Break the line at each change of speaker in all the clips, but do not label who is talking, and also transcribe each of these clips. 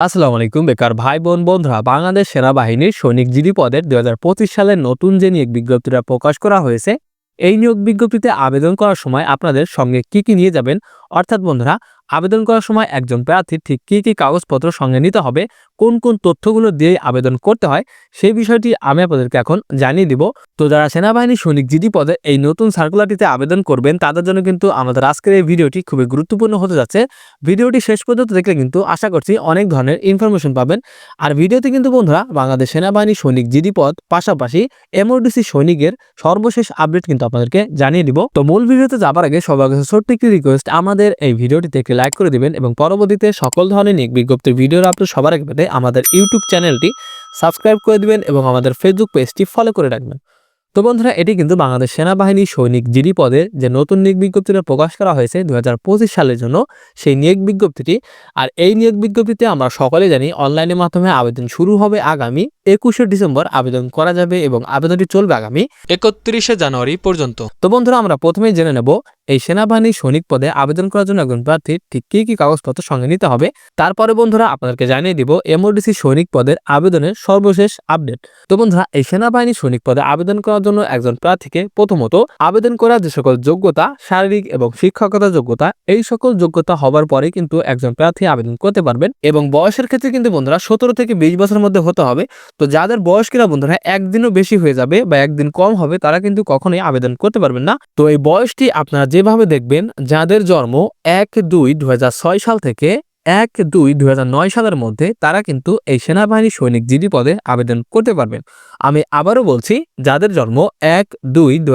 আসসালামু আলাইকুম, বেকার ভাই বোন বন্ধুরা। বাংলাদেশ সেনাবাহিনীর সৈনিক জিডি পদের দুই হাজার পঁচিশ সালের নতুন যে নিয়োগ বিজ্ঞপ্তিটা প্রকাশ করা হয়েছে, এই নিয়োগ বিজ্ঞপ্তিতে আবেদন করার সময় আপনাদের সঙ্গে কি কি নিয়ে যাবেন? অর্থাৎ বন্ধুরা আবেদন করার সময় একজন প্রার্থীর ঠিক কী কী কাগজপত্র সঙ্গে নিতে হবে, কোন কোন তথ্যগুলো দিয়ে আবেদন করতে হয়, সেই বিষয়টি আমি আপনাদেরকে এখন জানিয়ে দিব। তো যারা সেনাবাহিনী সৈনিক জিডি পদে এই নতুন সার্কুলারটিতে আবেদন করবেন, তাদের জন্য কিন্তু আমাদের আজকের এই ভিডিওটি খুবই গুরুত্বপূর্ণ হতে যাচ্ছে। ভিডিওটি শেষ পর্যন্ত দেখলে কিন্তু আশা করছি অনেক ধরনের ইনফরমেশন পাবেন। আর ভিডিওতে কিন্তু বন্ধুরা, বাংলাদেশ সেনাবাহিনী সৈনিক জিডি পদ পাশাপাশি এমওডিসি সৈনিকের সর্বশেষ আপডেট কিন্তু আপনাদেরকে জানিয়ে দিব। তো মূল ভিডিওতে যাবার আগে সবার কাছে ছোট্ট একটি রিকোয়েস্ট আমাদের এই ভিডিওটি একটি লাইক করে দিবেন এবং পরবর্তীতে সকল ধরনের নিক বিজ্ঞপ্তির ভিডিওর আপলোড সবার আগে পেতে আমাদের ইউটিউব চ্যানেলটি সাবস্ক্রাইব করে দিবেন এবং আমাদের ফেসবুক পেজটি ফলো করে রাখবেন। তো বন্ধুরা, এটি কিন্তু বাংলাদেশ সেনাবাহিনী সৈনিক জিডি পদে যে নতুন নিয়োগ বিজ্ঞপ্তিটা প্রকাশ করা হয়েছে দু হাজার পঁচিশ সালের জন্য, সেই নিয়োগ বিজ্ঞপ্তিটি। আর এই নিয়োগ বিজ্ঞপ্তিতে আমরা সকলে জানি অনলাইনের মাধ্যমে আবেদন শুরু হবে আগামী একুশে ডিসেম্বর। আবেদন করা যাবে এবং আবেদনটি চলবে আগামী
একত্রিশে জানুয়ারি পর্যন্ত।
তো বন্ধুরা, আমরা প্রথমেই জেনে নেব এই সেনাবাহিনী সৈনিক পদে আবেদন করার জন্য একজন প্রার্থীর ঠিক কী কী কাগজপত্র সঙ্গে নিতে হবে, তারপরে বন্ধুরা আপনাদেরকে জানিয়ে দিব এমওডিসি সৈনিক পদের আবেদনের সর্বশেষ আপডেট। তো বন্ধুরা, এই সেনাবাহিনী সৈনিক পদে আবেদন করার জন্য একজন প্রার্থীকে প্রথমত আবেদন করার যে সকল যোগ্যতা, শারীরিক এবং শিক্ষকতা যোগ্যতা, এই সকল যোগ্যতা হবার পরে কিন্তু একজন প্রার্থী আবেদন করতে পারবেন এবং বয়সের ক্ষেত্রে কিন্তু বন্ধুরা সতেরো থেকে বিশ বছরের মধ্যে হতে হবে। তো যাদের বয়স কিনা বন্ধুরা একদিনও বেশি হয়ে যাবে বা একদিন কম হবে, তারা কিন্তু কখনোই আবেদন করতে পারবেন না। তো এই বয়সটি আপনারা যেভাবে দেখবেন, যাদের জন্ম এক দুই দু সাল থেকে এক দুই দু সালের মধ্যে, তারা কিন্তু এই সেনাবাহিনী সৈনিক জিডি পদে আবেদন করতে পারবেন। আমি আবারও বলছি, যাদের জন্ম এক দুই দু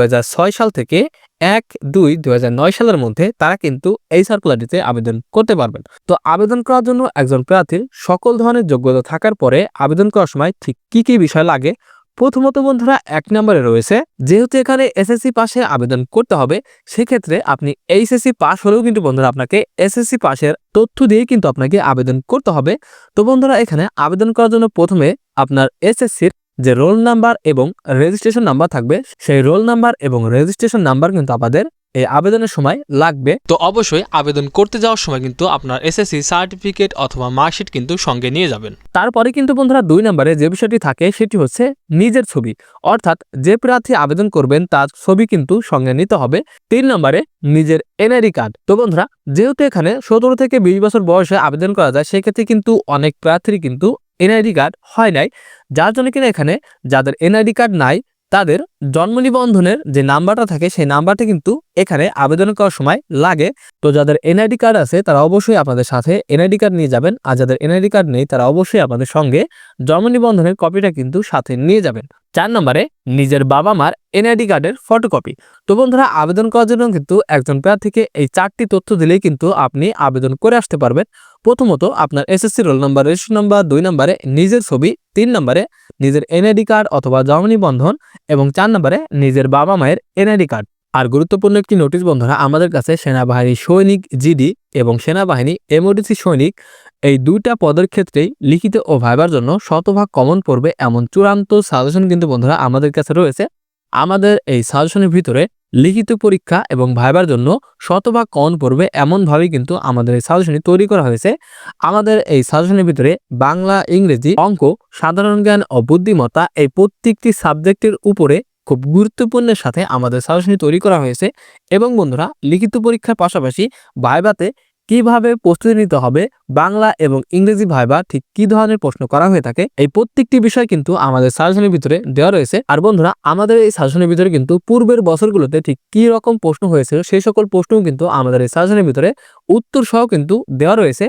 সাল থেকে এক দুই দু সালের মধ্যে, তারা কিন্তু এই সার্কুলারটিতে আবেদন করতে পারবেন। তো আবেদন করার জন্য একজন প্রার্থীর সকল ধরনের যোগ্যতা থাকার পরে আবেদন করার সময় ঠিক কি কি বিষয় লাগে প্রথমত বন্ধুরা, এক নম্বরে রয়েছে, যেহেতু এখানে এসএসসি পাশে আবেদন করতে হবে, সেক্ষেত্রে আপনি এইচএসসি পাস হলেও কিন্তু বন্ধুরা আপনাকে এসএসসি পাশের তথ্য দিয়ে কিন্তু আপনাকে আবেদন করতে হবে। তো বন্ধুরা, এখানে আবেদন করার জন্য প্রথমে আপনার এসএসসির যে রোল নাম্বার এবং রেজিস্ট্রেশন নাম্বার থাকবে, সেই রোল নাম্বার এবং রেজিস্ট্রেশন নাম্বার কিন্তু আমাদের এই আবেদনের সময় লাগবে।
তো অবশ্যই আবেদন করতে যাওয়ার সময় কিন্তু আপনার এসএসসি সার্টিফিকেট অথবা মার্কশিট কিন্তু সঙ্গে নিয়ে যাবেন।
তারপরে কিন্তু বন্ধুরা দুই নম্বরে যে বিষয়টি থাকে সেটি হচ্ছে নিজের ছবি। অর্থাৎ যে প্রার্থী আবেদন করবেন তার ছবি কিন্তু সঙ্গে নিতে হবে। তিন নম্বরে নিজের এনআইডি কার্ড তো বন্ধুরা যেহেতু এখানে সতেরো থেকে বিশ বছর বয়সে আবেদন করা যায় সেক্ষেত্রে কিন্তু অনেক প্রার্থীর কিন্তু এনআইডি কার্ড হয় নাই। যার জন্য কিনা এখানে যাদের এনআইডি কার্ড নাই তাদের জন্ম নিবন্ধনের যে নাম্বারটা থাকে, সেই নাম্বারটা কিন্তু এখানে আবেদন করার সময় লাগে। তো যাদের এনআইডি কার্ড আছে, তারা অবশ্যই আপনাদের সাথে এনআইডি কার্ড নিয়ে যাবেন। আর যাদের এনআইডি কার্ড নেই, তারা অবশ্যই আপনাদের সঙ্গে জন্ম নিবন্ধনের কপিটা কিন্তু সাথে নিয়ে যাবেন। চার নম্বরে, নিজের বাবা মার এনআইডি কার্ডের ফটোকপি তো বন্ধুরা, আবেদন করার জন্য কিন্তু একজন প্রার্থীকে এই চারটি তথ্য দিলেই কিন্তু আপনি আবেদন করে আসতে পারবেন। প্রথমত আপনার SSC roll number registration number, দুই নম্বরে নিজের ছবি, তিন নম্বরে নিজের এনআইডি কার্ড অথবা জন্ম বন্ধন এবং চার নম্বরে নিজের বাবা মায়ের এনআইডি কার্ড। আর গুরুত্বপূর্ণ একটি নোটিশ বন্ধুরা, আমাদের কাছে সেনাবাহিনী সৈনিক জিডি এবং সেনাবাহিনী এমওডিসি সৈনিক এই দুইটা পদের ক্ষেত্রেই লিখিত ও ভাইবার জন্য শতভাগ কমন পড়বে এমন চূড়ান্ত সাজেশন কিন্তু বন্ধুরা আমাদের কাছে রয়েছে। আমাদের এই সাজেশনের ভিতরে লিখিত পরীক্ষা এবং ভাইবার জন্য শতভাগ কন পড়বে এমনভাবেই কিন্তু আমাদের এই সাজেশনটি তৈরি করা হয়েছে। আমাদের এই সাজেশনের ভিতরে বাংলা, ইংরেজি, অঙ্ক, সাধারণ জ্ঞান ও বুদ্ধিমত্তা এই প্রত্যেকটি সাবজেক্টের উপরে খুব গুরুত্বপূর্ণের সাথে আমাদের সাজেশনটি তৈরি করা হয়েছে। এবং বন্ধুরা, লিখিত পরীক্ষার পাশাপাশি ভাইবাতে কীভাবে প্রস্তুতি নিতে হবে, বাংলা এবং ইংরেজি ভাইবা ঠিক কি ধরনের প্রশ্ন করা হয়ে থাকে, এই প্রত্যেকটি বিষয় কিন্তু আমাদের সাজেশনের ভিতরে দেওয়া রয়েছে। আর বন্ধুরা, আমাদের এই সাজেশনের ভিতরে কিন্তু পূর্বের বছরগুলোতে ঠিক কি রকম প্রশ্ন হয়েছিল সেই সকল প্রশ্নও কিন্তু আমাদের এই সাজেশনের ভিতরে উত্তর সহ কিন্তু দেওয়া রয়েছে।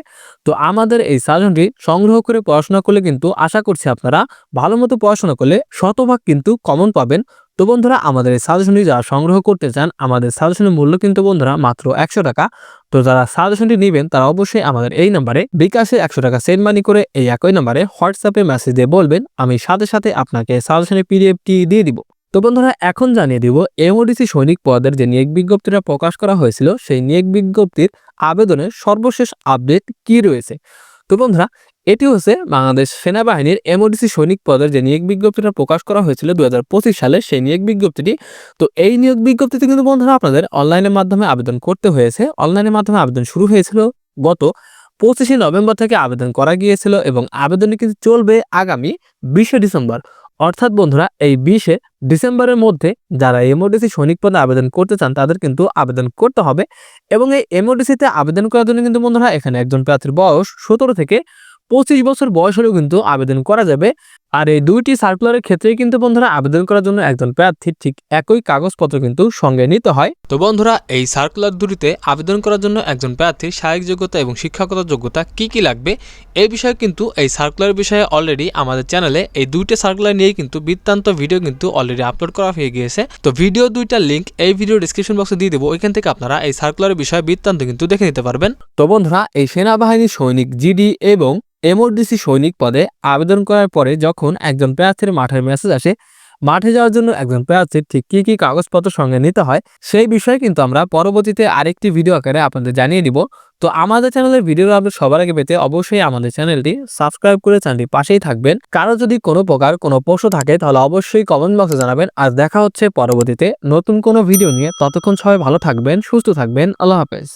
তো আমাদের এই সাজেশনটি সংগ্রহ করে পড়াশোনা করলে কিন্তু আশা করছি আপনারা ভালো মতো পড়াশোনা করলে শতভাগ কিন্তু কমন পাবেন। তো বন্ধুরা, আমাদের এই সাজেশনটি যারা সংগ্রহ করতে চান, আমাদের সাজেশনের মূল্য কিন্তু বন্ধুরা মাত্র একশো টাকা। তো যারা সাজেশনটি নেবেন, তারা অবশ্যই আমাদের এই নাম্বারে বিকাশে একশো টাকা সেন্ড মানি করে এই একই নাম্বারে হোয়াটসঅ্যাপে মেসেজ দিয়ে বলবেন, আমি সাথে সাথে আপনাকে সাজেশনের পিডিএফটি দিয়ে দিব। তো বন্ধুরা, এখন জানিয়ে দিব এমওডিসি সৈনিক পদের যে নিয়োগ বিজ্ঞপ্তিটা প্রকাশ করা হয়েছিল, সেই নিয়োগ বিজ্ঞপ্তির আবেদনের সর্বশেষ আপডেট কি রয়েছে? তো বন্ধুরা এটি হচ্ছে বাংলাদেশ সেনাবাহিনীর এমওডিসি সৈনিক পদের যে নিয়োগ বিজ্ঞপ্তিটা প্রকাশ করা হয়েছিল দু হাজার পঁচিশ সালে, সেই নিয়োগ বিজ্ঞপ্তিটি, তো এই নিয়োগ বিজ্ঞপ্তিতে কিন্তু বন্ধুরা আপনাদের অনলাইনের মাধ্যমে আবেদন করতে হয়েছে। অনলাইনের মাধ্যমে আবেদন শুরু হয়েছিল গত পঁচিশে নভেম্বর থেকে আবেদন করা গিয়েছিল এবং আবেদনটি কিন্তু চলবে আগামী বিশে ডিসেম্বর। অর্থাৎ বন্ধুরা, এই বিশে ডিসেম্বরের মধ্যে যারা এমওডিসি সৈনিক পদে আবেদন করতে চান, তাদের কিন্তু আবেদন করতে হবে এবং এই এমওডিসিতে আবেদন করার জন্য কিন্তু বন্ধুরা, এখানে একজন প্রার্থীর বয়স সতেরো থেকে পঁচিশ বছর বয়স হলেও কিন্তু আবেদন করা যাবে। আর এই দুইটি সার্কুলারের ক্ষেত্রেই কিন্তু বন্ধুরা আবেদন করার জন্য একজন প্রার্থীর ঠিক একই কাগজপত্র কিন্তু সঙ্গে নিতে হয়।
তো বন্ধুরা, এই সার্কুলার দুটিতে আবেদন করার জন্য একজন প্রার্থীর শারীরিক যোগ্যতা এবং শিক্ষাগত যোগ্যতা কি কি লাগবে এই বিষয়ে কিন্তু এই সার্কুলার বিষয়ে অলরেডি আমাদের চ্যানেলে এই দুইটা সার্কুলার নিয়ে কিন্তু বৃত্তান্ত ভিডিও কিন্তু অলরেডি আপলোড করা হয়ে গিয়েছে। তো ভিডিও দুইটার লিঙ্ক এই ভিডিও ডিসক্রিপশন বক্সে দিয়ে দেবো, ওইখান থেকে আপনারা এই সার্কুলারের বিষয়ে বৃত্তান্ত কিন্তু দেখে নিতে পারবেন।
তো বন্ধুরা, এই সেনাবাহিনী সৈনিক, জিডি এবং এমওডিসি সৈনিক পদে আবেদন করার পরে যখন একজন প্রার্থীর মাঠের মেসেজ আসে, মাঠে যাওয়ার জন্য একজন প্রার্থীর ঠিক কী কী কাগজপত্র সঙ্গে নিতে হয়, সেই বিষয়ে কিন্তু আমরা পরবর্তীতে আরেকটি ভিডিও আকারে আপনাদের জানিয়ে দিব। তো আমাদের চ্যানেলের ভিডিও আপডেট সবার আগে পেতে অবশ্যই আমাদের চ্যানেলটি সাবস্ক্রাইব করে চ্যানেলটি পাশেই থাকবেন। কারও যদি কোনো প্রকার কোনো প্রশ্ন থাকে, তাহলে অবশ্যই কমেন্ট বক্সে জানাবেন। আর দেখা হচ্ছে পরবর্তীতে নতুন কোনো ভিডিও নিয়ে। ততক্ষণ সবাই ভালো থাকবেন, সুস্থ থাকবেন। আল্লাহ হাফেজ।